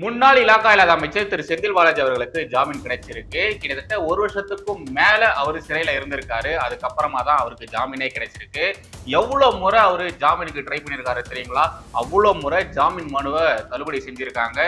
முன்னாள் இலாக்கா இல்லாத அமைச்சர் திரு செந்தில் பாலாஜி அவர்களுக்கு ஜாமீன் கிடைச்சிருக்கு. கிட்டத்தட்ட ஒரு வருஷத்துக்கும் மேல அவர் சிறையில இருந்திருக்காரு. அதுக்கப்புறமா தான் அவருக்கு ஜாமீனே கிடைச்சிருக்கு. எவ்வளவு முறை அவரு ஜாமீனுக்கு ட்ரை பண்ணியிருக்காரு தெரியுங்களா? அவ்வளவு முறை ஜாமீன் மனுவை தள்ளுபடி செஞ்சிருக்காங்க.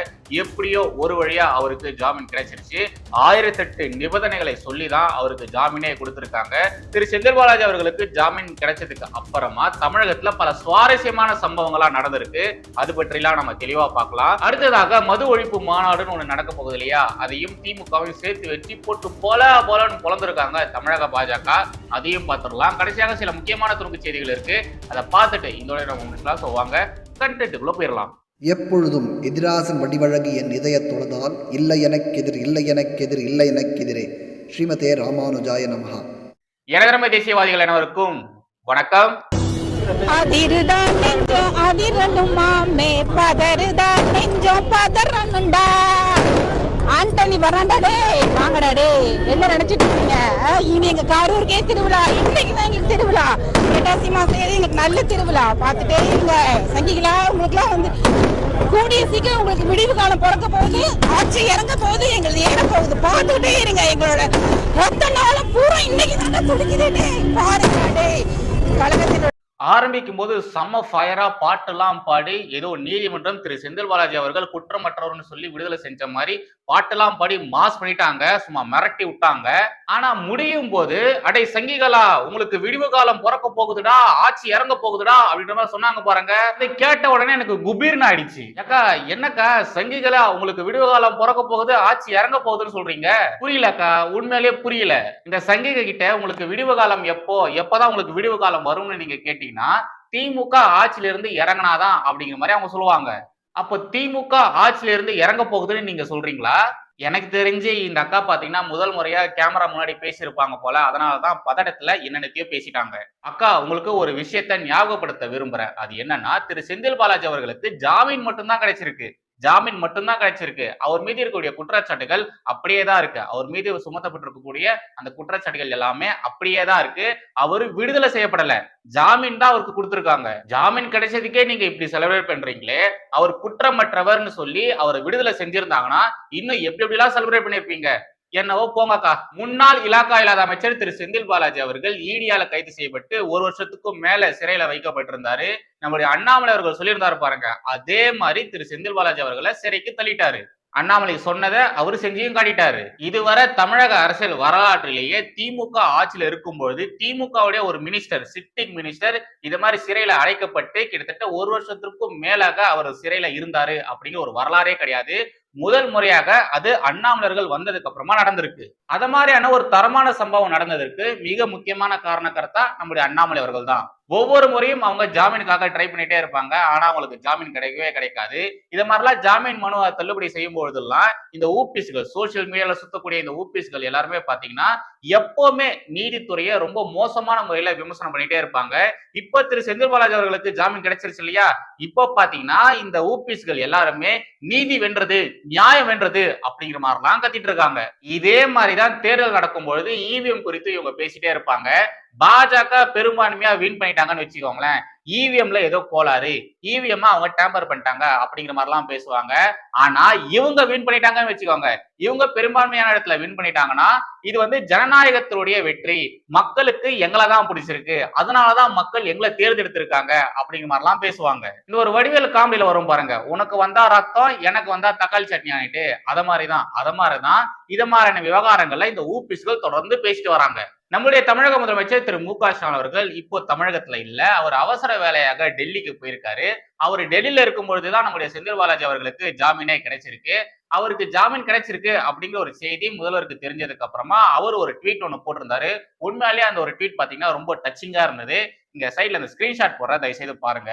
எப்படியோ ஒரு வழியா அவருக்கு ஜாமீன் கிடைச்சிருச்சு. ஆயிரத்தெட்டு நிபந்தனைகளை சொல்லி தான் அவருக்கு ஜாமீனே கொடுத்திருக்காங்க. திரு செந்தில் பாலாஜி அவர்களுக்கு ஜாமீன் கிடைச்சதுக்கு அப்புறமா தமிழகத்துல பல சுவாரஸ்யமான சம்பவங்களா நடந்திருக்கு. அது பற்றிலாம் நம்ம தெளிவா பார்க்கலாம். அடுத்ததாக மது ஒழிப்பு மாநாடுன்னு ஒண்ணு நடக்க போகுது இல்லையா? அதையும் திமுகவும் சேர்த்து வெற்றி போட்டு போல போலன்னு பொழந்திருக்காங்க தமிழக பாஜக. அதையும் பார்த்துடலாம். கடைசியாக சில முக்கியமான துணுக்கு செய்திகள் இருக்கு. அதை பார்த்துட்டு இதோட நம்ம முடிக்கலாம் ஸோ வாங்க கண்டென்ட்டுக்குள்ள போயிடலாம். எப்பொழுதும் எதிராசன் வடிவழகு என் இதயத் தொழுதால் இல்லை எனக்கெதிர் இல்லை எனக்கெதிர் இல்லை எனக்கெதிரே ஸ்ரீமதே ராமானுஜாய நமஹா. எனதரமை தேசியவாதிகள் அனைவருக்கும் வணக்கம். அதிருதான் நெஞ்சம் அதிரணுமாமே பதறுதான் நெஞ்சம் பதறணுண்டா ஆண்டனி வராண்டா டேய் வாங்கடா டேய் என்ன நினைச்சிட்டு இருக்கீங்க. இனி எங்க கரூருக்கே திருவிழா. இன்னைக்கு தான் எங்களுக்கு திருவிழா. ரெண்டாசி மாசம் எங்களுக்கு நல்ல திருவிழா. பார்த்துட்டே இருங்க. சங்கிகளா உங்களுக்குலாம் வந்து கூடிய சீக்கிரம் உங்களுக்கு விடிவு காலம் பிறக்க போகுது. ஆட்சி இறங்க போகுது. எங்களுக்கு ஏற போகுது. பார்த்துக்கிட்டே இருங்க. எங்களோட மொத்த நாளும் பூரா இன்னைக்கு தானே துடிக்குது டேய் பாருங்க டேய் ஆரம்பிக்கும் போது செம்ம ஃபயரா பாட்டெல்லாம் பாடி ஏதோ நீதிமன்றம் திரு செந்தில் பாலாஜி அவர்கள் குற்றமற்றவர்னு சொல்லி விடுதலை செஞ்ச மாதிரி பாட்டெல்லாம் பாடி மாஸ் பண்ணிட்டாங்க சும்மா மிரட்டி விட்டாங்க. ஆனா முடியும் போது அடே சங்கிகளா உங்களுக்கு விடிவு காலம் பிறக்க போகுதுடா ஆட்சி இறங்க போகுதுடா அப்படின்ற மாதிரி சொன்னாங்க பாருங்க. இதை கேட்ட உடனே எனக்கு குபீர்னு ஆயிடுச்சு. அக்கா என்னக்கா சங்கிகளா உங்களுக்கு விடிவு காலம் பிறக்க போகுது ஆட்சி இறங்க போகுதுன்னு சொல்றீங்க? புரியலக்கா உண்மையிலேயே புரியல. இந்த சங்கிக கிட்ட உங்களுக்கு விடிவு காலம் எப்போ எப்பதான் உங்களுக்கு விடிவு காலம் வரும்னு நீங்க அப்படின்னா திமுக ஆட்சியில இருந்து இறங்கினாதான் அப்படிங்கிற மாதிரி அவங்க சொல்லுவாங்க. அப்போ திமுக ஆட்சியில இருந்து இறங்க போகுதுன்னு நீங்க சொல்றீங்களா? எனக்கு தெரிஞ்சு இந்த அக்கா பாத்தீங்கன்னா முதல் முறையா கேமரா முன்னாடி பேசியிருப்பாங்க போல அதனாலதான் பதட்டத்துல என்னென்னத்தையோ பேசிட்டாங்க. அக்கா உங்களுக்கு ஒரு விஷயத்த ஞாபகப்படுத்த விரும்புறேன். அது என்னன்னா திரு செந்தில் பாலாஜி அவர்களுக்கு ஜாமீன் மட்டும்தான் கிடைச்சிருக்கு. ஜாமீன் மட்டும்தான் கிடைச்சிருக்கு. அவர் மீது இருக்கக்கூடிய குற்றச்சாட்டுகள் அப்படியே தான் இருக்கு. அவர் மீது சுமத்தப்பட்டிருக்கக்கூடிய அந்த குற்றச்சாட்டுகள் எல்லாமே அப்படியே தான் இருக்கு. அவரு விடுதலை செய்யப்படல. ஜாமீன் தான் அவருக்கு கொடுத்துருக்காங்க. ஜாமீன் கிடைச்சதுக்கே நீங்க இப்படி செலிப்ரேட் பண்றீங்களே அவர் குற்றமற்றவர்னு சொல்லி அவரை விடுதலை செஞ்சிருந்தாங்கன்னா இன்னும் எப்படி எப்படிலாம் செலிப்ரேட் பண்ணிருப்பீங்க? என்னவோ போங்கக்கா. முன்னாள் இலாக்கா இல்லாத அமைச்சர் திரு செந்தில் பாலாஜி அவர்கள் ஈடியால கைது செய்யப்பட்டு ஒரு வருஷத்துக்கும் மேல சிறையில வைக்கப்பட்டிருந்தாரு. நம்மளுடைய அண்ணாமலை அவர்கள் சொல்லியிருந்தாரு பாருங்க. அதே மாதிரி திரு செந்தில் பாலாஜி அவர்களை சிறைக்கு தள்ளிட்டாரு. அண்ணாமலை சொன்னதை அவர் செஞ்சியும் காட்டிட்டாரு. இதுவரை தமிழக அரசியல் வரலாற்றிலேயே திமுக ஆட்சியில் இருக்கும்போது திமுகவுடைய ஒரு மினிஸ்டர் சிட்டிங் மினிஸ்டர் இது மாதிரி சிறையில அடைக்கப்பட்டு கிட்டத்தட்ட ஒரு வருஷத்திற்கும் மேலாக அவர் சிறையில இருந்தாரு அப்படிங்கிற ஒரு வரலாறே கிடையாது. முதல் முறையாக அது அண்ணாமலர்கள் வந்ததுக்கு அப்புறமா நடந்திருக்கு. அத மாதிரியான ஒரு தரமான சம்பவம் நடந்ததற்கு மிக முக்கியமான காரணக்கர்த்தா நம்முடைய அண்ணாமலை அவர்கள் தான் ஒவ்வொரு முறையும் அவங்க ஜாமீனுக்காக ட்ரை பண்ணிட்டே இருப்பாங்க. ஆனா அவங்களுக்கு ஜாமீன் கிடைக்கவே கிடைக்காது. இது மாதிரிலாம் ஜாமீன் மனு தள்ளுபடி செய்யும் பொழுதெல்லாம் இந்த ஊபிஸ்கள் சோசியல் மீடியால சுத்தக்கூடிய இந்த ஊபிஸ்கள் எல்லாருமே பாத்தீங்கன்னா எப்பவுமே நீதித்துறையை ரொம்ப மோசமான முறையில விமர்சனம் பண்ணிட்டே இருப்பாங்க. இப்ப திரு செந்தில் பாலாஜி அவர்களுக்கு ஜாமீன் கிடைச்சிருச்சு இல்லையா? இப்ப பாத்தீங்கன்னா இந்த ஊபிஸ்கள் எல்லாருமே நீதி வென்றது. நியாயம் வென்றது அப்படிங்கிற மாதிரிலாம் கத்திட்டு இருக்காங்க. இதே மாதிரிதான் தேர்தல் நடக்கும் பொழுது இவிஎம் குறித்து இவங்க பேசிட்டே இருப்பாங்க. பாஜக பெரும்பான்மையா வின் பண்ணிட்டாங்கன்னு வச்சுக்கோங்களேன். இவிஎம்ல ஏதோ கோளாறு. இவிஎம் அவங்க டேம்பர் பண்ணிட்டாங்க அப்படிங்கிற மாதிரிலாம் பேசுவாங்க. ஆனா இவங்க வின் பண்ணிட்டாங்கன்னு வச்சுக்கோங்க. இவங்க பெரும்பான்மையான இடத்துல வின் பண்ணிட்டாங்கன்னா இது வந்து ஜனநாயகத்தினுடைய வெற்றி. மக்களுக்கு எங்களை தான் பிடிச்சிருக்கு. அதனாலதான் மக்கள் எங்களை தேர்ந்தெடுத்திருக்காங்க அப்படிங்கிற மாதிரிலாம் பேசுவாங்க. இந்த ஒரு வடிவேல் காமெடியில வரும் பாருங்க. உனக்கு வந்தா ரத்தம் எனக்கு வந்தா தக்காளி சட்னி ஆயிட்டு அத மாதிரிதான். அத மாதிரிதான். இத மாதிரியான விவகாரங்கள்ல இந்த ஊபிஸ்கள் தொடர்ந்து பேசிட்டு வராங்க. நம்முடைய தமிழக முதலமைச்சர் திரு மு க ஸ்டாலின் அவர்கள் இப்போ தமிழகத்துல இல்ல. அவர் அவசர வேலையாக டெல்லிக்கு போயிருக்காரு. அவர் டெல்லியில இருக்கும் பொழுதுதான் நம்முடைய செந்தில் பாலாஜி அவர்களுக்கு ஜாமீனே கிடைச்சிருக்கு. அவருக்கு ஜாமீன் கிடைச்சிருக்கு அப்படிங்கிற ஒரு செய்தி முதல்வருக்கு தெரிஞ்சதுக்கு அப்புறமா அவர் ஒரு ட்வீட் ஒன்று போட்டிருந்தாரு. உண்மையிலேயே அந்த ஒரு ட்வீட் பாத்தீங்கன்னா ரொம்ப டச்சிங்கா இருந்தது. இங்க சைட்ல அந்த ஸ்கிரீன்ஷாட் போடுற தயவு செய்து பாருங்க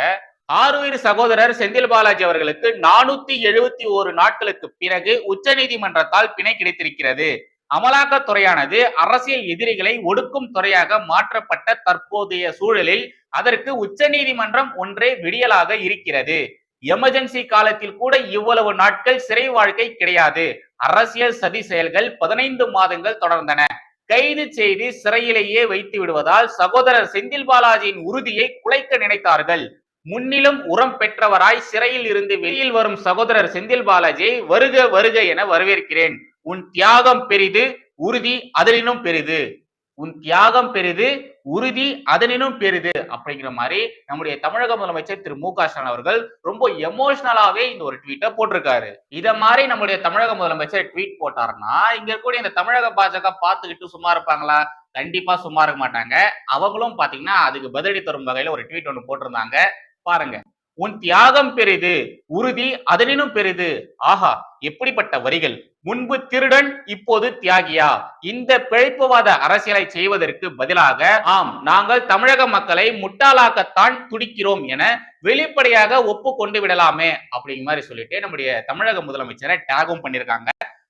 ஆறுயிர் சகோதரர் செந்தில் பாலாஜி அவர்களுக்கு நானூத்தி எழுபத்தி ஒரு நாட்களுக்கு பிறகு உச்சநீதிமன்றத்தால் பிணை கிடைத்திருக்கிறது. அமலாக்கத்துறையானது அரசியல் எதிரிகளை ஒடுக்கும் துறையாக மாற்றப்பட்ட தற்போதைய சூழலில் அதற்கு உச்சநீதிமன்றம் ஒன்றே விடியலாக இருக்கிறது. எமர்ஜென்சி காலத்தில் கூட இவ்வளவு நாட்கள் சிறை வாழ்க்கை கிடையாது. அரசியல் சதி செயல்கள் பதினைந்து மாதங்கள் தொடர்ந்தன. கைது செய்து சிறையிலேயே வைத்து விடுவதால் சகோதரர் செந்தில் பாலாஜியின் உறுதியை குலைக்க நினைத்தார்கள். முன்னிலும் உரம் பெற்றவராய் சிறையில் இருந்து வெளியில் வரும் சகோதரர் செந்தில் பாலாஜியை வருக வருக என வரவேற்கிறேன். உன் தியாகம் பெரிது உறுதி அதனினும் பெரிது. உன் தியாகம் பெரிது உறுதி அதனினும் பெரிது. அப்படிங்கிற மாதிரி நம்முடைய தமிழக முதலமைச்சர் திரு மு க ஸ்டாலின் அவர்கள் ரொம்ப எமோஷனலாவே இந்த ஒரு ட்வீட்டை போட்டிருக்காரு. இத மாதிரி நம்முடைய தமிழக முதலமைச்சர் ட்வீட் போட்டாருன்னா இங்க இருக்கக்கூடிய இந்த தமிழக பாஜக பார்த்துக்கிட்டு சும்மா இருப்பாங்களா? கண்டிப்பா சும்மா இருக்க மாட்டாங்க. அவங்களும் பாத்தீங்கன்னா அதுக்கு பதிலடி தரும் வகையில ஒரு ட்வீட் ஒன்று போட்டிருந்தாங்க. பாருங்க. உன் தியாகம் பெரிது உறுதி அதனினும் பெரிது. ஆஹா எப்படிப்பட்ட வரிகள். முன்பு திருடன் இப்போது தியாகியா. இந்த பிழைப்புவாத அரசியலை செய்வதற்கு பதிலாக ஆம் நாங்கள் தமிழக மக்களை முட்டாளாக்கத்தான் துடிக்கிறோம் என வெளிப்படையாக ஒப்பு கொண்டு விடலாமே அப்படிங்கிற மாதிரி சொல்லிட்டு நம்முடைய தமிழக முதலமைச்சரை டேகும் பண்ணியிருக்காங்க.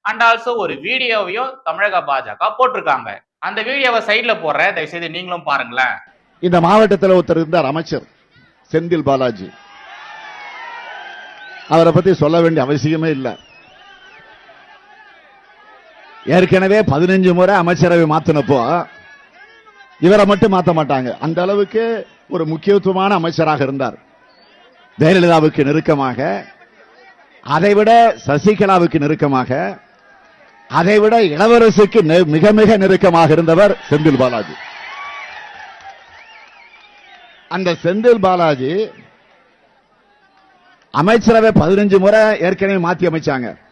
அண்ட் ஆல்சோ ஒரு வீடியோவையும் தமிழக பாஜக போட்டிருக்காங்க. அந்த வீடியோவை சைட்ல போடுற தயவு செய்து நீங்களும் பாருங்களேன். இந்த மாவட்டத்தில் ஒருத்தர் இருந்தார் அமைச்சர் செந்தில் பாலாஜி. அவரை பத்தி சொல்ல வேண்டிய அவசியமே இல்லை. ஏற்கனவே பதினஞ்சு முறை அமைச்சரவை மாத்தினப்போ இவரை மட்டும் மாத்த மாட்டாங்க. அந்த அளவுக்கு ஒரு முக்கியத்துவமான அமைச்சராக இருந்தார். ஜெயலலிதாவுக்கு நெருக்கமாக அதைவிட சசிகலாவுக்கு நெருக்கமாக அதைவிட இளவரசுக்கு நெ- மிக மிக நெருக்கமாக இருந்தவர் செந்தில் பாலாஜி. அந்த செந்தில் பாலாஜி அமைச்சரவை பதினஞ்சு முறை ஏற்கனவே மாத்தி அமைச்சாங்க.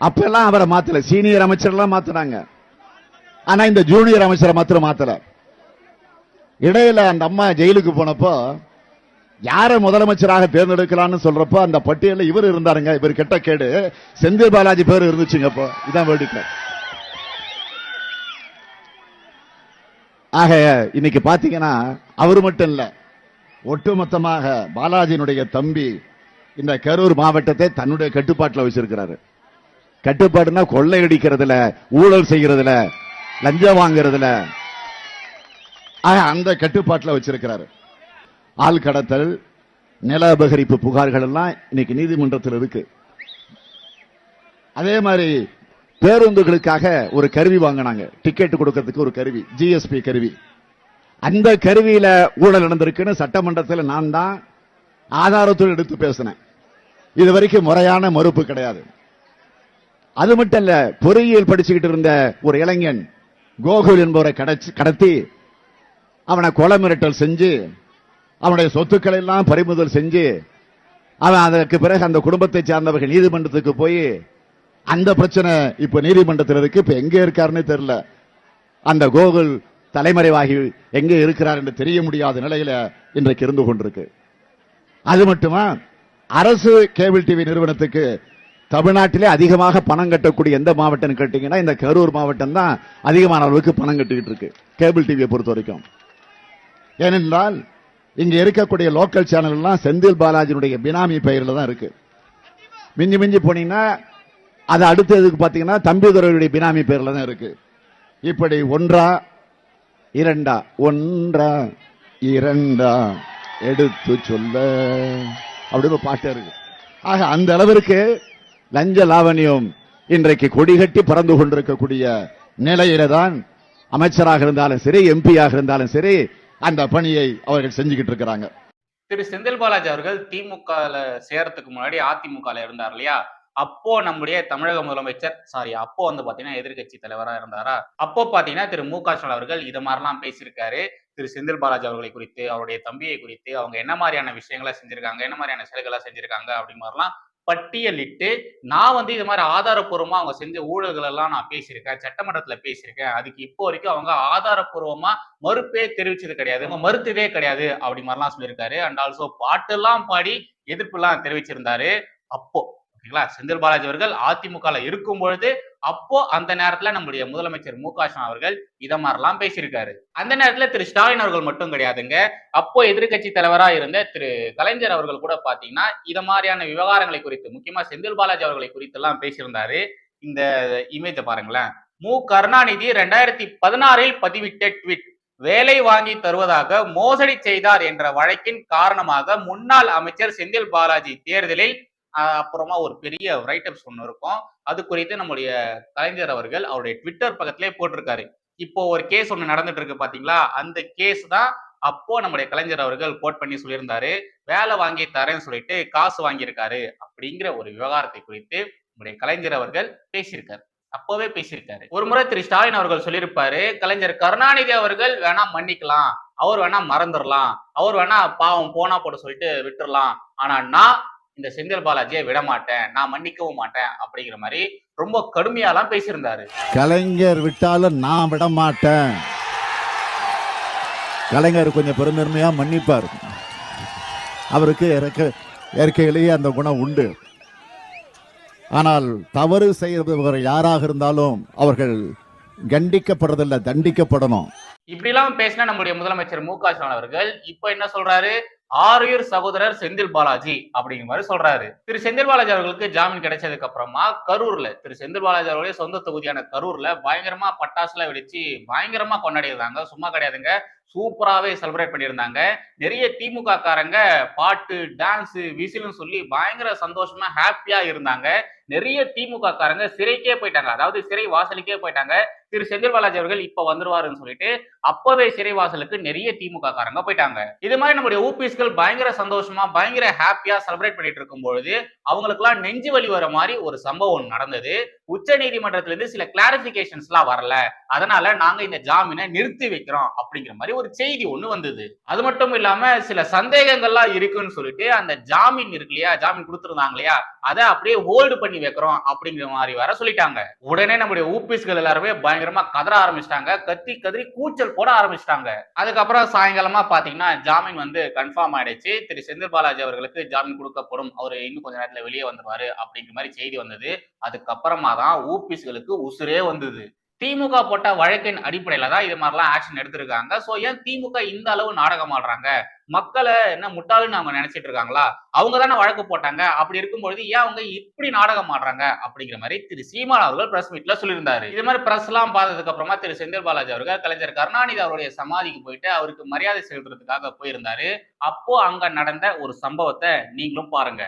அப்பெல்லாம் அவரை மாத்தல. சீனியர் அமைச்சர்லாம் மாத்தினாங்க. ஆனா இந்த ஜூனியர் அமைச்சரை மாத்திரம் மாத்தல. இடையில அந்த அம்மா ஜெயிலுக்கு போனப்போ யாரை முதலமைச்சராக தேர்ந்தெடுக்கலாம்னு சொல்றப்போ அந்த பட்டியலில் இவர் இருந்தாருங்க. இவர் கெட்ட கேடு. செந்தில் பாலாஜி பேர் இருந்துச்சுங்க அப்போ. இதான் வேடிக்கை ஆக இன்னைக்கு பாத்தீங்கன்னா அவர் மட்டும் இல்ல. ஒட்டுமொத்தமாக பாலாஜியினுடைய தம்பி இந்த கரூர் மாவட்டத்தை தன்னுடைய கட்டுப்பாட்டில் வச்சிருக்கிறாரு. கட்டுப்பாடுனா கொள்ளையடிக்கிறதுல ஊழல் செய்யறதுல லஞ்சம் வாங்குறதுல. அந்த கட்டுப்பாட்டில் வச்சிருக்கிறாரு. ஆள் கடத்தல் நில அபகரிப்பு புகார்கள் எல்லாம் இன்னைக்கு நீதிமன்றத்தில் இருக்கு. அதே மாதிரி பேருந்துகளுக்காக ஒரு கருவி வாங்கினாங்க. டிக்கெட் கொடுக்கறதுக்கு ஒரு கருவி ஜிஎஸ்பி கருவி. அந்த கருவியில ஊழல் நடந்திருக்குன்னு சட்டமன்றத்தில் நான் தான் ஆதாரத்தோடு எடுத்து பேசினேன். இது வரைக்கும் முறையான மறுப்பு கிடையாது. அது மட்டும் இல்ல பொறியியல் படிச்சுக்கிட்டு இருந்த ஒரு இளைஞன் கோகுல் என்பவரை கடச்சி- கடத்தி அவனை கொலை மிரட்டல் செஞ்சு அவனுடைய சொத்துக்களை எல்லாம் பறிமுதல் செஞ்சு அவன் அதற்கு பிறகு அந்த குடும்பத்தை சார்ந்தவர்கள் நீதிமன்றத்துக்கு போய் அந்த பிரச்சனை இப்ப நீதிமன்றத்தில் இருக்கு. இப்ப எங்க இருக்காருன்னு தெரியல. அந்த கோகுல் தலைமறைவாகி எங்க இருக்கிறார் என்று தெரிய முடியாத நிலையில இன்றைக்கு இருந்து கொண்டிருக்கு. அது மட்டுமா? அரசு கேபிள் டிவி நிறுவனத்துக்கு தமிழ்நாட்டிலே அதிகமாக பணம் கட்டக்கூடிய எந்த மாவட்டம்னு கேட்டீங்கன்னா இந்த கரூர் மாவட்டம் தான் அதிகமான அளவுக்கு பணம் கட்டிக்கிட்டு இருக்கு கேபிள் டிவியை பொறுத்த வரைக்கும். ஏனென்றால் இங்க இருக்கக்கூடிய லோக்கல் சேனல்லாம் செந்தில் பாலாஜியினுடைய பினாமி பெயரில் தான் இருக்கு. மிஞ்சி மிஞ்சி போனீங்கன்னா அது அடுத்ததுக்கு பார்த்தீங்கன்னா தம்பிதுரையுடைய பினாமி பெயரில் தான் இருக்கு. இப்படி ஒன்றா இரண்டா ஒன்றா இரண்டா எடுத்து சொல்ல. அப்படின்னு ஒரு பாட்டு இருக்கு. ஆக அந்த அளவிற்கு லஞ்ச லாவணியம் இன்றைக்கு கொடிகட்டி பறந்து கொண்டிருக்கக்கூடிய நிலையில தான் அமைச்சராக இருந்தாலும் சரி எம்பியாக இருந்தாலும் சரி அந்த பணியை அவர்கள் செஞ்சுக்கிட்டு இருக்கிறாங்க. திரு செந்தில் பாலாஜி அவர்கள் திமுக சேரத்துக்கு முன்னாடி அதிமுக இருந்தார் இல்லையா? அப்போ நம்முடைய தமிழக முதலமைச்சர் சாரி அப்போ வந்து பாத்தீங்கன்னா எதிர்க்கட்சி தலைவரா இருந்தாரா? அப்போ பாத்தீங்கன்னா திரு மு க ஸ்டாலின் அவர்கள் இது மாதிரிலாம் பேசியிருக்காரு. திரு செந்தில் பாலாஜி அவர்களை குறித்து அவருடைய தம்பியை குறித்து அவங்க என்ன மாதிரியான விஷயங்களை செஞ்சிருக்காங்க என்ன மாதிரியான செயல்களை செஞ்சிருக்காங்க அப்படி மாதிரிலாம் பட்டியலிட்டு நான் வந்து இது மாதிரி ஆதாரப்பூர்வமாக அவங்க செஞ்ச ஊழல்கள் எல்லாம் நான் பேசியிருக்கேன் சட்டமன்றத்தில் பேசியிருக்கேன். அதுக்கு இப்போ வரைக்கும் அவங்க ஆதாரப்பூர்வமாக மறுப்பே தெரிவிச்சது கிடையாது. அவங்க மறுத்ததே கிடையாது அப்படி மாதிரிலாம் சொல்லியிருக்காரு. அண்ட் ஆல்சோ பாட்டெல்லாம் பாடி எதிர்ப்புலாம் தெரிவிச்சிருந்தாரு. அப்போ ஓகேங்களா? செந்தில் பாலாஜி அவர்கள் அதிமுகல இருக்கும் பொழுது அப்போ அந்த நேரத்துல நம்முடைய முதலமைச்சர் மு க ஸ்டாலின் அவர்கள் இதை மாதிரிலாம் பேசியிருக்காரு. அந்த நேரத்துல திரு ஸ்டாலின் அவர்கள் மட்டும் கிடையாதுங்க. அப்போ எதிர்க்கட்சி தலைவரா இருந்த திரு கலைஞர் அவர்கள் கூட பாத்தீங்கன்னா இத மாதிரியான விவகாரங்களை குறித்து முக்கியமா செந்தில் பாலாஜி அவர்களை குறித்து எல்லாம் பேசியிருந்தாரு. இந்த இமேஜை பாருங்களேன். மு கருணாநிதி ரெண்டாயிரத்தி பதினாறில் பதிவிட்ட ட்வீட் வேலை வாங்கி தருவதாக மோசடி செய்தார் என்ற வழக்கின் காரணமாக முன்னாள் அமைச்சர் செந்தில் பாலாஜி தேர்தலில் அப்புறமா ஒரு பெரிய ரைட்டப்ஸ் ஒன்று இருக்கும். அது குறித்து நம்முடைய கலைஞர் அவர்கள் அவருடைய ட்விட்டர் பக்கத்திலே போட்டிருக்காரு. இப்போ ஒரு கேஸ் ஒன்று நடந்துட்டு இருக்கு பாத்தீங்களா? அந்த கேஸ் தான் அப்போ நம்முடைய கலைஞர் அவர்கள் கோட் பண்ணி சொல்லியிருந்தாரு. வேலை வாங்கி தரேன்னு சொல்லிட்டு காசு வாங்கியிருக்காரு அப்படிங்கிற ஒரு விவகாரத்தை குறித்து நம்முடைய கலைஞர் அவர்கள் பேசியிருக்காரு. அப்போவே பேசியிருக்காரு. ஒரு முறை திரு. ஸ்டாலின் அவர்கள் சொல்லியிருப்பாரு கலைஞர் கருணாநிதி அவர்கள் வேணா மன்னிக்கலாம். அவர் வேணா மறந்துடலாம் அவர் வேணா பாவம் போனா போட சொல்லிட்டு விட்டுறலாம் ஆனா நான் இந்த செந்தில் பாலாஜியை விட மாட்டேன் நான் மன்னிக்கவும் மாட்டேன் அப்படிங்கிற மாதிரி ரொம்ப கடுமையாலாம் பேசியிருந்தாரு. கலைஞர் விட்டாலும் நான் விட மாட்டேன் கலைஞர் கொஞ்சம் பெருந்தன்மையா மன்னிப்பார். அவருக்கு இறக்க இயற்கையிலேயே அந்த குணம் உண்டு. ஆனால் தவறு செய்தவர் யாராக இருந்தாலும் அவர்கள் கண்டிக்கப்படுறதில்லை தண்டிக்கப்படணும். இப்படிலாம் பேசினா நம்முடைய முதலமைச்சர் மு க ஸ்டாலின் அவர்கள் இப்போ என்ன சொல்றாரு? ஆறுயிர் சகோதரர் செந்தில் பாலாஜி அப்படிங்கிற மாதிரி சொல்றாரு. திரு செந்தில் பாலாஜி அவர்களுக்கு ஜாமீன் கிடைச்சதுக்கு அப்புறமா கரூர்ல திரு செந்தில் பாலாஜி அவர்களுடைய சொந்த தொகுதியான கரூர்ல பயங்கரமா பட்டாசுல வெடிச்சு பயங்கரமா கொண்டாடிருந்தாங்க சும்மா கிடையாதுங்க. சூப்பராகவே செலிப்ரேட் பண்ணியிருந்தாங்க. நிறைய திமுக காரங்க பாட்டு டான்ஸு விசில்னு சொல்லி பயங்கர சந்தோஷமா ஹாப்பியா இருந்தாங்க. நிறைய திமுக காரங்க சிறைக்கே போயிட்டாங்க. அதாவது சிறை வாசலுக்கே போயிட்டாங்க. திரு செந்தில் பாலாஜி அவர்கள் இப்ப வந்துருவாருன்னு சொல்லிட்டு அப்பவே சிறை வாசலுக்கு நிறைய திமுக காரங்க போயிட்டாங்க. இது மாதிரி நம்முடைய ஊபிஸ்கள் பயங்கர சந்தோஷமா பயங்கர ஹாப்பியா செலிப்ரேட் பண்ணிட்டு இருக்கும் பொழுது அவங்களுக்குலாம் நெஞ்சு வலி வர மாதிரி ஒரு சம்பவம் நடந்தது. உச்ச நீதிமன்றத்திலிருந்து சில கிளாரிபிகேஷன்ஸ் எல்லாம் வரல. அதனால நாங்க இந்த ஜாமீனை நிறுத்தி வைக்கிறோம் அப்படிங்கிற மாதிரி ஒரு செய்தி ஒண்ணு வந்தது. அது மட்டும் இல்லாம சில சந்தேகங்கள்லாம் இருக்குன்னு சொல்லிட்டு அந்த ஜாமீன் இருக்கு இல்லையா? ஜாமீன் கொடுத்துருந்தாங்க இல்லையா? அதை அப்படியே ஹோல்டு பண்ணி வைக்கிறோம் அப்படிங்கிற மாதிரி வர சொல்லிட்டாங்க. உடனே நம்முடைய ஊபிஸ்கள் எல்லாருமே பயங்கரமா கதற ஆரம்பிச்சிட்டாங்க. கத்தி கதறி கூச்சல் போட ஆரம்பிச்சிட்டாங்க. அதுக்கப்புறம் சாயங்காலமா பாத்தீங்கன்னா ஜாமீன் வந்து கன்ஃபார்ம் ஆயிடுச்சு. திரு செந்தில் பாலாஜி அவர்களுக்கு ஜாமீன் கொடுக்கப்படும். அவர் இன்னும் கொஞ்ச நேரத்துல வெளியே வந்துருவாரு அப்படிங்கிற மாதிரி செய்தி வந்தது. அதுக்கப்புறமா தான் ஊபிஸ்களுக்கு உசுரே வந்தது. திமுக போட்ட வழக்கின் அடிப்படையில தான் இது மாதிரிலாம் ஆக்ஷன் எடுத்திருக்காங்க. சோ ஏன் திமுக இந்த அளவு நாடகம் ஆடுறாங்க? மக்களை என்ன முட்டாளுன்னு அவங்க நினைச்சிட்டு இருக்காங்களா? அவங்க தானே வழக்கு போட்டாங்க. அப்படி இருக்கும்பொழுது ஏன் அவங்க இப்படி நாடகம் ஆடுறாங்க? அப்படிங்கிற மாதிரி திரு சீமான் அவர்கள் பிரஸ் மீட்ல சொல்லியிருந்தாரு. இது மாதிரி பிரஸ் எல்லாம் பார்த்ததுக்கு அப்புறமா திரு செந்தில் பாலாஜி அவர்கள் கலைஞர் கருணாநிதி அவருடைய சமாதிக்கு போயிட்டு அவருக்கு மரியாதை செலுத்துறதுக்காக போயிருந்தாரு. அப்போ அங்க நடந்த ஒரு சம்பவத்தை நீங்களும் பாருங்க.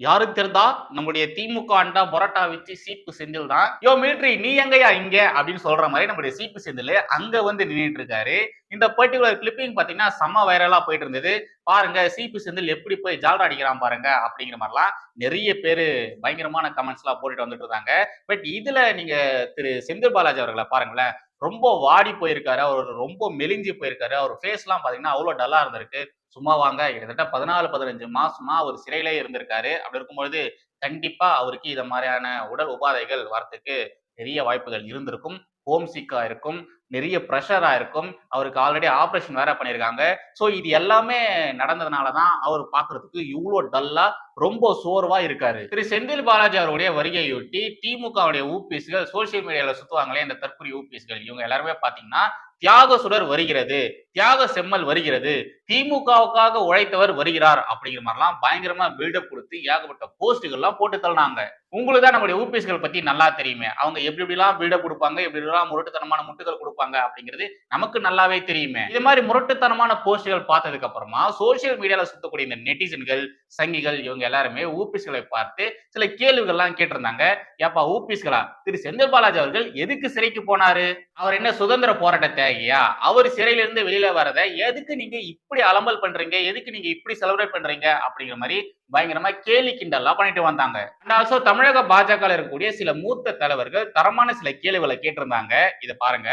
யாருக்கு தெரிந்தா? நம்முடைய திமுக அண்டா பொரோட்டா வச்சு சீப்பு செந்தில் தான். யோ மிலிட்ரி நீ எங்கயா இங்க? அப்படின்னு சொல்ற மாதிரி நம்முடைய சீப்பு செந்தில் அங்க வந்து நின்றுட்டு இருக்காரு இந்த பர்டிகுலர் கிளிப்பிங் பாத்தீங்கன்னா செம்ம வைரலா போயிட்டு இருந்தது. பாருங்க சீப்பு செந்தில் எப்படி போய் ஜால்ரா அடிக்கிறான் பாருங்க அப்படிங்கிற மாதிரிலாம் நிறைய பேர் பயங்கரமான கமெண்ட்ஸ் எல்லாம் போட்டுட்டு வந்துட்டு இருந்தாங்க. பட் இதுல நீங்க திரு செந்தில் பாலாஜி அவர்களை பாருங்களேன் ரொம்ப வாடி போயிருக்காரு. அவர் ரொம்ப மெலிஞ்சு போயிருக்காரு. அவர் ஃபேஸ் எல்லாம் பாத்தீங்கன்னா அவ்வளவு டல்லா இருந்திருக்கு. சும்மா வாங்க கிட்டத்தட்ட பதினாலு பதினஞ்சு மாசமா அவர் சிறையிலே இருந்திருக்காரு. அப்படி இருக்கும்பொழுது கண்டிப்பா அவருக்கு இதை மாதிரியான உடல் உபாதைகள் வரத்துக்கு நிறைய வாய்ப்புகள் இருந்திருக்கும். ஹோம் சிக்கா இருக்கும் நிறைய ப்ரெஷரா இருக்கும். அவருக்கு ஆல்ரெடி ஆப்ரேஷன் வேற பண்ணியிருக்காங்க ஸோ இது எல்லாமே நடந்ததுனால தான் அவர் பார்க்கறதுக்கு இவ்வளோ டல்லா ரொம்ப சோர்வா இருக்காரு. திரு செந்தில் பாலாஜி அவருடைய வருகையொட்டி திமுகவுடைய ஊபிஸ்கள் சோசியல் மீடியால சுத்துவாங்களே இந்த தற்கொலை ஊபிஸ்கள் இவங்க எல்லாருமே பாத்தீங்கன்னா தியாக சுடர் வருகிறது தியாக செம்மல் வருகிறது திமுகவுக்காக உழைத்தவர் வருகிறார் அப்படிங்கிற மாதிரிலாம் பயங்கரமா பில்டப் கொடுத்து ஏகப்பட்ட போஸ்ட்டுகள்லாம் போட்டு தள்ளினாங்க. உங்களுக்கு தான் நம்மளுடைய ஊபிஸ்கள் பத்தி நல்லா தெரியுமே. அவங்க எப்படி எப்படிலாம் பில்டப் கொடுப்பாங்க எப்படி எப்படிலாம் முரட்டுத்தனமான முட்டுகள் கொடுப்பாங்க அப்படிங்கிறது நமக்கு நல்லாவே தெரியுமே. இது மாதிரி முரட்டுத்தனமான போஸ்டுகள் பார்த்ததுக்கு அப்புறமா சோசியல் மீடியால சுத்தக்கூடிய இந்த நெட்டிசன்கள் சங்கிகள் இவங்க எல்லாருமே ஊபிஸ்களை பார்த்து சில கேள்விகள்லாம் கேட்டிருந்தாங்க. ஏப்பா ஊபிஸ்களா? திரு செந்தில் பாலாஜி அவர்கள் எதுக்கு சிறைக்கு போனாரு? அவர் என்ன சுதந்திர போராட்ட தேவையா அவர் சிறையில இருந்து வெளியில வரத எதுக்கு நீங்க இப்படி அலம்பல் பண்றீங்க? எதுக்கு நீங்க இப்படி செலிப்ரேட் பண்றீங்க? அப்படிங்கிற மாதிரி பயங்கரமா கேலி கிண்டல்லாம் பண்ணிட்டு வந்தாங்க. அண்ட் ஆல்சோ தமிழக பாஜக இருக்கக்கூடிய சில மூத்த தலைவர்கள் தரமான சில கேள்விகளை கேட்டிருந்தாங்க. இதை பாருங்க.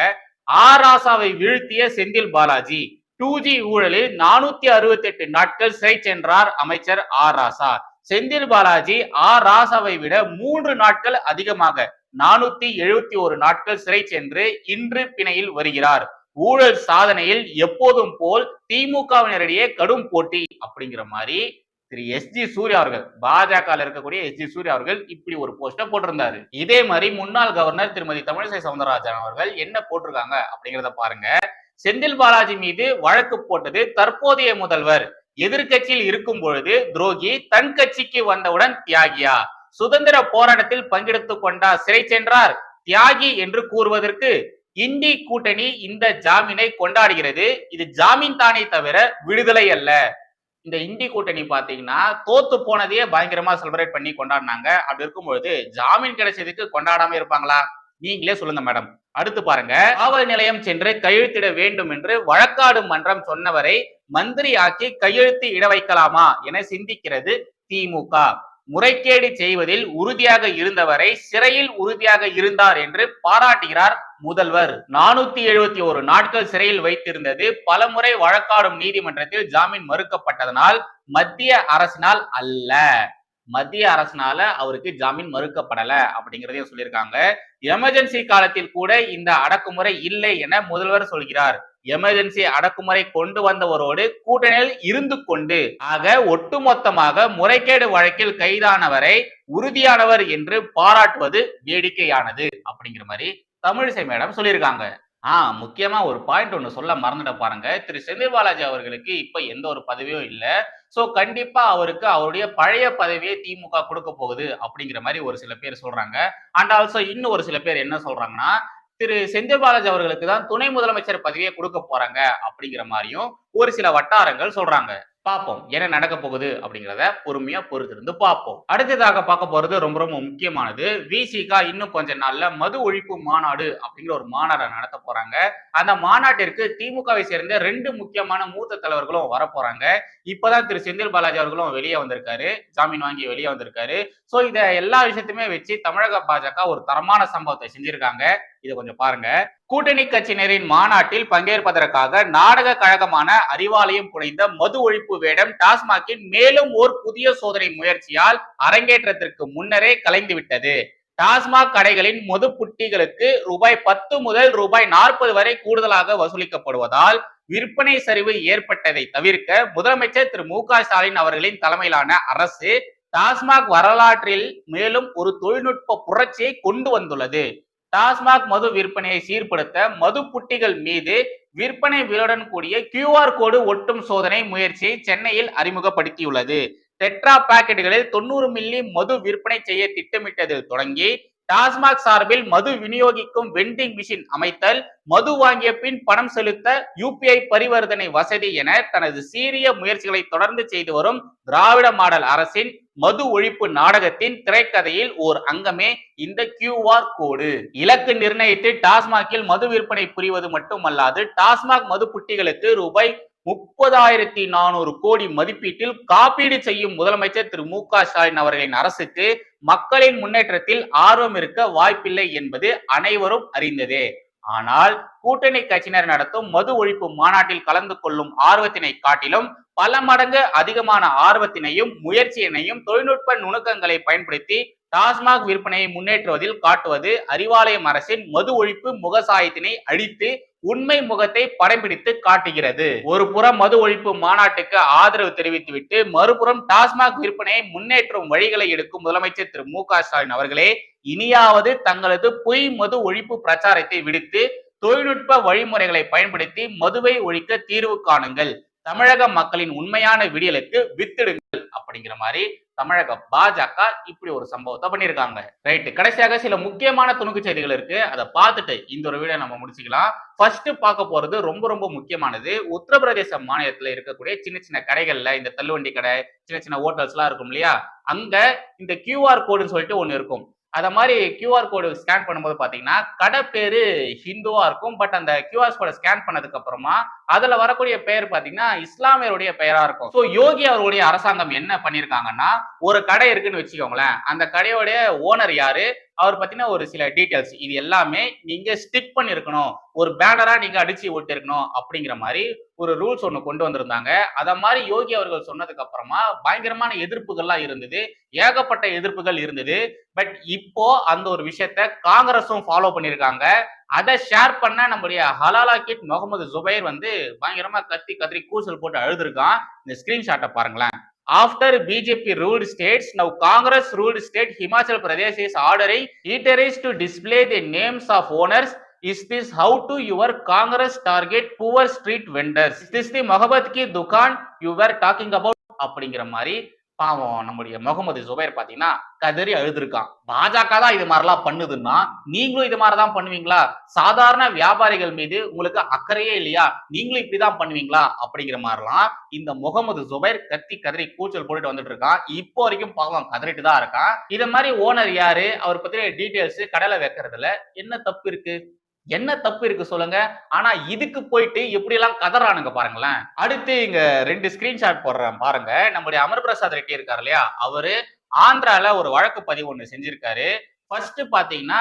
ஆராசாவை வீழ்த்திய செந்தில் பாலாஜி டூ ஜி ஊழலில் நானூத்தி அறுபத்தி எட்டு நாட்கள் சிறை சென்றார் அமைச்சர் ஆர் ராசா. செந்தில் பாலாஜி ஆர் ராசாவை விட மூன்று நாட்கள் அதிகமாக நானூத்தி எழுபத்தி ஒரு நாட்கள் சிறை சென்று இன்று பிணையில் வருகிறார். ஊழல் சாதனையில் எப்போதும் போல் திமுகவினரிடையே கடும் போட்டி அப்படிங்கிற மாதிரி திரு எஸ் ஜி சூர்யா அவர்கள் பாஜக இருக்கக்கூடிய எஸ் ஜி சூர்யா அவர்கள் இப்படி ஒரு போஸ்ட போட்டிருந்தாரு. இதே மாதிரி முன்னாள் கவர்னர் திருமதி தமிழிசை சவுந்தரராஜன் அவர்கள் என்ன போட்டிருக்காங்க அப்படிங்கிறத பாருங்க. செந்தில் பாலாஜி மீது வழக்கு போட்டது தற்போதைய முதல்வர். எதிர்க்கட்சியில் இருக்கும் பொழுது துரோகி தன் கட்சிக்கு வந்தவுடன் தியாகியா? சுதந்திர போராட்டத்தில் பங்கெடுத்துக் கொண்டார் சிறை சென்றார் தியாகி என்று கூறுவதற்கு இந்தி கூட்டணி இந்த ஜாமீனை கொண்டாடுகிறது. இது ஜாமீன் தானே தவிர விடுதலை அல்ல. இந்த இந்தி கூட்டணி பாத்தீங்கன்னா தோத்து போனதையே பயங்கரமா செலிப்ரேட் பண்ணி கொண்டாடினாங்க. அப்படி இருக்கும்பொழுது ஜாமீன் கிடைச்சதுக்கு கொண்டாடாம இருப்பாங்களா? நீங்களே சொல்லுங்க மேடம் அடுத்து பாருங்க. காவல் நிலையம் சென்று கையெழுத்திட வேண்டும் என்று வழக்காடு மன்றம் சொன்னவரை மந்திரி ஆக்கி கையெழுத்து இட வைக்கலாமா என சிந்திக்கிறது திமுக. முறைகேடு செய்வதில் உறுதியாக இருந்தவரை சிறையில் உறுதியாக இருந்தார் என்று பாராட்டுகிறார் முதல்வர். நானூத்தி எழுபத்தி ஒரு நாட்கள் சிறையில் வைத்திருந்தது பலமுறை வழக்காடும் நீதிமன்றத்தில் ஜாமீன் மறுக்கப்பட்டதனால் மத்திய அரசினால் அல்ல. மத்திய அரசினால அவருக்கு ஜாமீன் மறுக்கப்படல அப்படிங்கிறதையும் சொல்லியிருக்காங்க. எமர்ஜென்சி காலத்தில் கூட இந்த அடக்குமுறை இல்லை என முதல்வர் சொல்கிறார். எமர்ஜென்சி அடக்குமுறை கொண்டு வந்தவரோடு கூட்டணியில் இருந்து கொண்டு ஆக ஒட்டுமொத்தமாக முறைகேடு வழக்கில் கைதானவரை உறுதியானவர் என்று பாராட்டுவது வேடிக்கையானது அப்படிங்கிற மாதிரி தமிழிசை மேடம் சொல்லியிருக்காங்க. ஆ முக்கியமா ஒரு பாயிண்ட் ஒன்று சொல்ல மறந்துட பாருங்க. திரு செந்தில் பாலாஜி அவர்களுக்கு இப்ப எந்த ஒரு பதவியும் இல்லை. ஸோ கண்டிப்பா அவருக்கு அவருடைய பழைய பதவியை திமுக கொடுக்க போகுது அப்படிங்கிற மாதிரி ஒரு சில பேர் சொல்றாங்க. அண்ட் ஆல்சோ இன்னும் ஒரு சில பேர் என்ன சொல்றாங்கன்னா திரு செந்தில் பாலாஜி அவர்களுக்கு தான் துணை முதலமைச்சர் பதவியை கொடுக்க போறாங்க அப்படிங்கிற மாதிரியும் ஒரு சில வட்டாரங்கள் சொல்றாங்க. பார்ப்போம். என்ன நடக்க போகுது அப்படிங்கிறத பொறுமையா பொறுத்திருந்து பார்ப்போம். அடுத்ததாக பார்க்க போறது ரொம்ப ரொம்ப முக்கியமானது. விசிகா இன்னும் கொஞ்ச நாள்ல மது ஒழிப்பு மாநாடு அப்படிங்கிற ஒரு மாநாடை நடத்த போறாங்க. அந்த மாநாட்டிற்கு திமுகவை சேர்ந்த ரெண்டு முக்கியமான மூத்த தலைவர்களும் வர போறாங்க. இப்பதான் திரு செந்தில் பாலாஜி அவர்களும் வெளியே வந்திருக்காரு. ஜாமீன் வாங்கி வெளியே வந்திருக்காரு. சோ இத எல்லா விஷயத்தையுமே வச்சு தமிழக பாஜக ஒரு தரமான சம்பவத்தை செஞ்சிருக்காங்க. இதை கொஞ்சம் பாருங்க. கூட்டணி கட்சியினரின் மாநாட்டில் பங்கேற்பதற்காக நாடக கழகமான அறிவாலயம் புனைந்த மது ஒழிப்பு வேடம் டாஸ்மாகின் மேலும் ஓர் புதிய சோதனை முயற்சியால் அரங்கேற்றத்திற்கு முன்னரே கலைந்துவிட்டது. டாஸ்மாக் கடைகளின் மது புட்டிகளுக்கு ரூபாய் பத்து முதல் ரூபாய் நாற்பது வரை கூடுதலாக வசூலிக்கப்படுவதால் விற்பனை சரிவு ஏற்பட்டதை தவிர்க்க முதலமைச்சர் திரு மு க ஸ்டாலின் அவர்களின் தலைமையிலான அரசு டாஸ்மாக் வரலாற்றில் மேலும் ஒரு தொழில்நுட்ப புரட்சியை கொண்டு வந்துள்ளது. டாஸ்மாக் மது விற்பனையை சீர்படுத்த மது புட்டிகள் மீது விற்பனை விலுடன் கூடிய கியூஆர் கோடு ஒட்டும் சோதனை முயற்சியை சென்னையில் அறிமுகப்படுத்தியுள்ளது. டெட்ரா பாக்கெட்டுகளில் தொண்ணூறு மில்லி மது விற்பனை செய்ய திட்டமிட்டதில் தொடங்கி டாஸ்மாக் சார்பில் மது விநியோகிக்கும் வெண்டிங் மிஷின் அமைத்தல் மது வாங்கிய பின் பணம் செலுத்த யூபிஐ பரிவர்த்தனை வசதி என தனது சீரிய முயற்சிகளை தொடர்ந்து செய்து வரும் திராவிட மாடல் அரசின் மது ஒழிப்பு நாடகத்தின் திரைக்கதையில் ஓர் அங்கமே இந்த கியூஆர் கோடு. இலக்கு நிர்ணயித்து டாஸ்மாகில் மது விற்பனை புரிவது மட்டுமல்லாது டாஸ்மாக் மது புட்டிகளுக்கு ரூபாய் முப்பதாயிரத்தி நானூறு கோடி மதிப்பீட்டில் காப்பீடு செய்யும் முதலமைச்சர் திரு மு க ஸ்டாலின் அவர்களின் அரசுக்கு மக்களின் முன்னேற்றத்தில் ஆர்வம் இருக்க வாய்ப்பில்லை என்பது அனைவரும் அறிந்ததே. ஆனால் கூட்டணி கட்சியினர் நடத்தும் மது ஒழிப்பு மாநாட்டில் கலந்து கொள்ளும் ஆர்வத்தினை காட்டிலும் பல மடங்கு அதிகமான ஆர்வத்தினையும் முயற்சியினையும் தொழில்நுட்ப நுணுக்கங்களை பயன்படுத்தி டாஸ்மாக் விற்பனையை முன்னேற்றுவதில் காட்டுவது அறிவாலயம் அரசின் மது ஒழிப்பு முகசாயத்தினை அழித்து உண்மை முகத்தை படம் பிடித்து காட்டுகிறது. ஒரு புறம் மது ஒழிப்பு மாநாட்டுக்கு ஆதரவு தெரிவித்துவிட்டு மறுபுறம் டாஸ்மாக் விற்பனையை முன்னேற்றும் வழிகளை எடுக்கும் முதலமைச்சர் திரு மு க ஸ்டாலின் அவர்களே இனியாவது தங்களது பொய் மது ஒழிப்பு பிரச்சாரத்தை விடுத்து தொழில்நுட்ப வழிமுறைகளை பயன்படுத்தி மதுவை ஒழிக்க தீர்வு காணுங்கள். தமிழக மக்களின் உண்மையான விடியலுக்கு வித்திடுங்கள் அப்படிங்கிற மாதிரி தமிழக பாஜக இப்படி ஒரு சம்பவத்தை பண்ணியிருக்காங்க. ரைட்டு கடைசியாக சில முக்கியமான துணுக்கு செய்திகள் இருக்கு. அதை பார்த்துட்டு இந்த ஒரு வீடியோ நம்ம முடிச்சுக்கலாம். ஃபர்ஸ்ட் பார்க்க போறது ரொம்ப ரொம்ப முக்கியமானது. உத்தரப்பிரதேச மாநிலத்தில் இருக்கக்கூடிய சின்ன சின்ன கடைகள்ல இந்த தள்ளுவண்டி கடை சின்ன சின்ன ஹோட்டல்ஸ் எல்லாம் இருக்கும் இல்லையா? அங்க இந்த கியூஆர் கோடுன்னு சொல்லிட்டு ஒன்று இருக்கும். அதை மாதிரி கியூஆர் கோடு ஸ்கேன் பண்ணும்போது பார்த்தீங்கன்னா கடை பேரு ஹிந்துவா இருக்கும் பட் அந்த கியூஆர் கோடை ஸ்கேன் பண்ணதுக்கு அப்புறமா அதுல வரக்கூடிய பெயர் பார்த்தீங்கன்னா இஸ்லாமியருடைய பெயரா இருக்கும். ஸோ யோகி அவருடைய அரசாங்கம் என்ன பண்ணியிருக்காங்கன்னா ஒரு கடை இருக்குன்னு வச்சுக்கோங்களேன். அந்த கடையோடைய ஓனர் யாரு? அவர் பத்தின ஒரு சில டீட்டெயில்ஸ் இது எல்லாமே நீங்க ஸ்டிக் பண்ணிருக்கணும். ஒரு பேனரா நீங்க அடிச்சு ஓட்டிருக்கணும் அப்படிங்கிற மாதிரி ஒரு ரூல்ஸ் ஒன்று கொண்டு வந்திருந்தாங்க. அத மாதிரி யோகி அவர்கள் சொன்னதுக்கு அப்புறமா பயங்கரமான எதிர்ப்புகள்லாம் இருந்தது. ஏகப்பட்ட எதிர்ப்புகள் இருந்தது. பட் இப்போ அந்த ஒரு விஷயத்த காங்கிரஸும் ஃபாலோ பண்ணிருக்காங்க. அதை ஷேர் பண்ண நம்முடைய ஹலாலா கிட் முகமது ஜுபைர் வந்து பயங்கரமா கத்தி கத்திரி கூசல் போட்டு அழுதுருக்கான். இந்த ஸ்கிரீன்ஷாட்டை பாருங்களேன். After BJP ruled states, now Congress ruled state Himachal Pradesh is ordering eateries to display the names of owners. Is this how to your Congress target poor street vendors? Is this the Mohabbat ki dukan you were talking about? அப்படிங்கிற மாதிரி பாவம் நம்முடைய முகமது ஜுபைர் பாத்தீங்கன்னா கதறி அழுதுருக்கான். பாஜக தான் இது மாதிரிலாம் பண்ணுதுன்னா நீங்களும் இது மாதிரி தான் பண்ணுவீங்களா? சாதாரண வியாபாரிகள் மீது உங்களுக்கு அக்கறையே இல்லையா? நீங்களும் இப்படிதான் பண்ணுவீங்களா? அப்படிங்கிற மாதிரிலாம் இந்த முகமது ஜுபைர் கத்தி கதறி கூச்சல் போட்டுட்டு வந்துட்டு இருக்கான். இப்போ வரைக்கும் பாவம் கதறிட்டு தான் இருக்கான். இதை மாதிரி ஓனர் யாரு? அவர் பத்தின டீட்டெயில்ஸ் கடலை வைக்கிறதுல என்ன தப்பு இருக்கு? என்ன தப்பு இருக்கு சொல்லுங்க. ஆனா இதுக்கு போயிட்டு எப்படி எல்லாம் கதறானுங்க பாருங்களேன். அடுத்து இங்க ரெண்டு ஸ்கிரீன்ஷாட் போடுறேன் பாருங்க. நம்முடைய அமர் பிரசாத் ரெட்டி இருக்காரு இல்லையா? அவரு ஆந்திரால ஒரு வழக்கு பதிவு ஒண்ணு செஞ்சிருக்காரு. ஃபர்ஸ்ட் பாத்தீங்கன்னா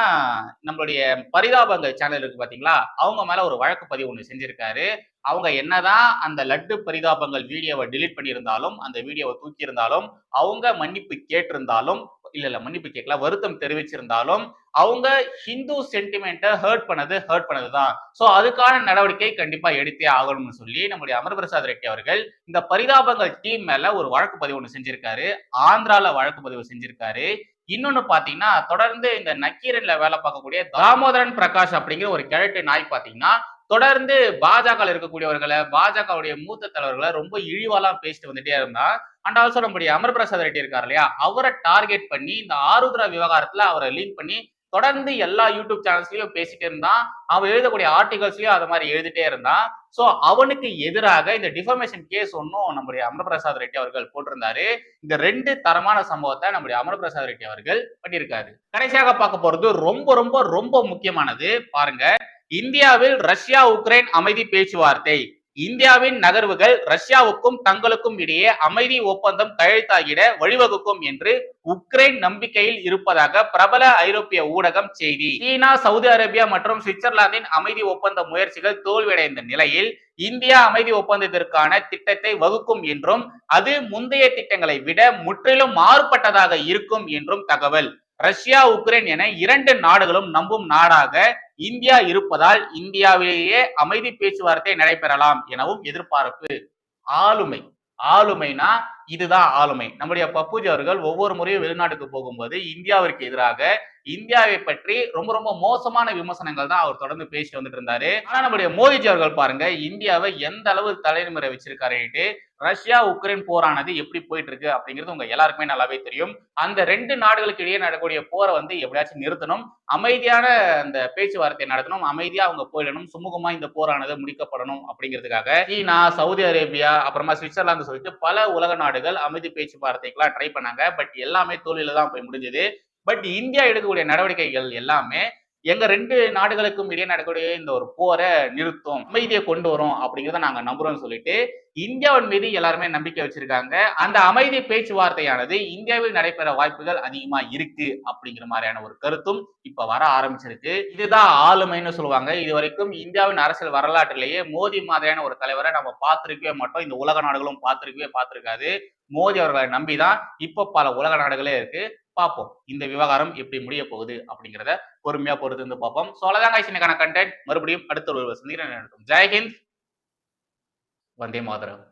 நம்மளுடைய பரிதாபங்கள் சேனல் இருக்கு பாத்தீங்களா? அவங்க மேல ஒரு வழக்கு பதிவு ஒண்ணு செஞ்சிருக்காரு. அவங்க என்னதான் அந்த லட்டு பரிதாபங்கள் வீடியோவை டிலீட் பண்ணியிருந்தாலும் அந்த வீடியோவை தூக்கி இருந்தாலும் அவங்க மன்னிப்பு கேட்டிருந்தாலும் இல்ல இல்ல மன்னிப்பு கேட்கல வருத்தம் தெரிவிச்சிருந்தாலும் அவங்க ஹிந்து சென்டிமெண்ட்டை ஹர்ட் பண்ணது ஹர்ட் பண்ணது தான் ஸோ அதுக்கான நடவடிக்கை கண்டிப்பா எடுத்தே ஆகணும்னு சொல்லி நம்முடைய அமர் பிரசாத் ரெட்டி அவர்கள் இந்த பரிதாபங்கள் டீம் மேல ஒரு வழக்கு பதிவு ஒன்று செஞ்சிருக்காரு. ஆந்திரால வழக்கு பதிவு செஞ்சிருக்காரு. இன்னொன்னு பாத்தீங்கன்னா தொடர்ந்து இந்த நக்கீரன்ல வேலை பார்க்கக்கூடிய தாமோதரன் பிரகாஷ் அப்படிங்கிற ஒரு கிழட்டு நாய் பாத்தீங்கன்னா தொடர்ந்து பாஜக இருக்கக்கூடியவர்களை பாஜகவுடைய மூத்த தலைவர்களை ரொம்ப இழிவாலாம் பேசிட்டு வந்துட்டே இருந்தா அண்ட் ஆல்சோ நம்முடைய அமர் பிரசாத் ரெட்டி இருக்கார் இல்லையா? அவரை டார்கெட் பண்ணி இந்த ஆருத்ரா விவகாரத்துல அவரை லிங்க் பண்ணி தொடர்ந்து எல்லா யூடியூப் சேனல்ஸ்லயும் பேசிட்டே இருந்தான் அவன் எழுதக்கூடிய ஆர்டிகல்ஸ்லயும் அது மாதிரி எழுதிட்டே இருந்தான் சோ அவனுக்கு எதிராக இந்த டிஃபர்மேஷன் கேஸ் ஒன்றும் நம்முடைய அமர் பிரசாத் ரெட்டி அவர்கள் போட்டிருந்தாரு. இந்த ரெண்டு தரமான சம்பவத்தை நம்முடைய அமர் பிரசாத் ரெட்டி அவர்கள் பண்ணியிருக்காரு. கடைசியாக பார்க்க போறது ரொம்ப ரொம்ப ரொம்ப முக்கியமானது. பாருங்க இந்தியாவில் ரஷ்யா உக்ரைன் அமைதி பேச்சுவார்த்தை. இந்தியாவின் நகர்வுகள் ரஷ்யாவுக்கும் தங்களுக்கும் இடையே அமைதி ஒப்பந்தம் கையெழுத்தாகிட வழிவகுக்கும் என்று உக்ரைன் நம்பிக்கையில் இருப்பதாக பிரபல ஐரோப்பிய ஊடகம் செய்தி. சீனா சவுதி அரேபியா மற்றும் சுவிட்சர்லாந்தின் அமைதி ஒப்பந்த முயற்சிகள் தோல்வியடைந்த நிலையில் இந்தியா அமைதி ஒப்பந்தத்திற்கான திட்டத்தை வகுக்கும் என்றும் அது முந்தைய திட்டங்களை விட முற்றிலும் மாறுபட்டதாக இருக்கும் என்றும் தகவல். ரஷ்யா உக்ரைன் என இரண்டு நாடுகளும் நம்பும் நாடாக இந்தியா இருப்பதால் இந்தியாவிலேயே அமைதி பேச்சுவார்த்தை நடைபெறலாம் எனவும் எதிர்பார்ப்பு. ஆளுமை. ஆளுமைனா இதுதான் ஆளுமை. நம்முடைய பப்புஜி அவர்கள் ஒவ்வொரு முறையும் வெளிநாட்டுக்கு போகும்போது இந்தியாவிற்கு எதிராக இந்தியாவை பற்றி ரொம்ப ரொம்ப மோசமான விமர்சனங்கள் தான் அவர் தொடர்ந்து பேசிட்டு வந்துட்டு இருந்தாரு. ஆனா நம்முடைய மோடிஜி அவர்கள் பாருங்க இந்தியாவை எந்த அளவு தலைநிமுறை வச்சிருக்காருட்டு ரஷ்யா உக்ரைன் போரானது எப்படி போயிட்டு இருக்கு அப்படிங்கிறது உங்க எல்லாருக்குமே நல்லாவே தெரியும். அந்த ரெண்டு நாடுகளுக்கு இடையே நடக்கக்கூடிய போரை வந்து எப்படியாச்சும் நிறுத்தணும். அமைதியான அந்த பேச்சுவார்த்தை நடத்தணும். அமைதியா அவங்க போயிடணும். சுமூகமா இந்த போரானது முடிக்கப்படணும் அப்படிங்கிறதுக்காக சீனா சவுதி அரேபியா அப்புறமா சுவிட்சர்லாந்து சொல்லிட்டு பல உலக நாடுகள் அமைதி பேச்சுவார்த்தைக்கெல்லாம் ட்ரை பண்ணாங்க. பட் எல்லாமே தோல்வியில தான் போய் முடிஞ்சது. பட் இந்தியா எடுக்கக்கூடிய நடவடிக்கைகள் எல்லாமே எங்க ரெண்டு நாடுகளுக்கும் இடையே நடக்கக்கூடிய இந்த ஒரு போரை நிறுத்தும் அமைதியை கொண்டு வரும் அப்படிங்கிறத நாங்க நம்புறோம்னு சொல்லிட்டு இந்தியாவின் மீது எல்லாருமே நம்பிக்கை வச்சிருக்காங்க. அந்த அமைதி பேச்சுவார்த்தையானது இந்தியாவில் நடைபெற வாய்ப்புகள் அதிகமா இருக்கு அப்படிங்கிற மாதிரியான ஒரு கருத்தும் இப்ப வர ஆரம்பிச்சிருக்கு. இதுதான் ஆளுமைன்னு சொல்லுவாங்க. இது வரைக்கும் இந்தியாவின் அரசியல் வரலாற்றிலேயே மோடி மாதிரியான ஒரு தலைவரை நம்ம பார்த்திருக்கவே மாட்டோம். இந்த உலக நாடுகளும் பார்த்திருக்கவே பார்த்திருக்காது. மோடி அவர்களை நம்பிதான் இப்ப பல உலக நாடுகளே இருக்கு. பார்ப்போம். இந்த விவகாரம் எப்படி முடிய போகுது அப்படிங்கிறத பொறுமையா பொறுத்து இருந்து பார்ப்போம். ஸோ அவ்வளோதான் இன்னைக்கான கண்டென்ட் மறுபடியும் அடுத்த ஒரு சந்திக்கிறேன். ஜெய்ஹிந்த் வந்தே மாதரம்.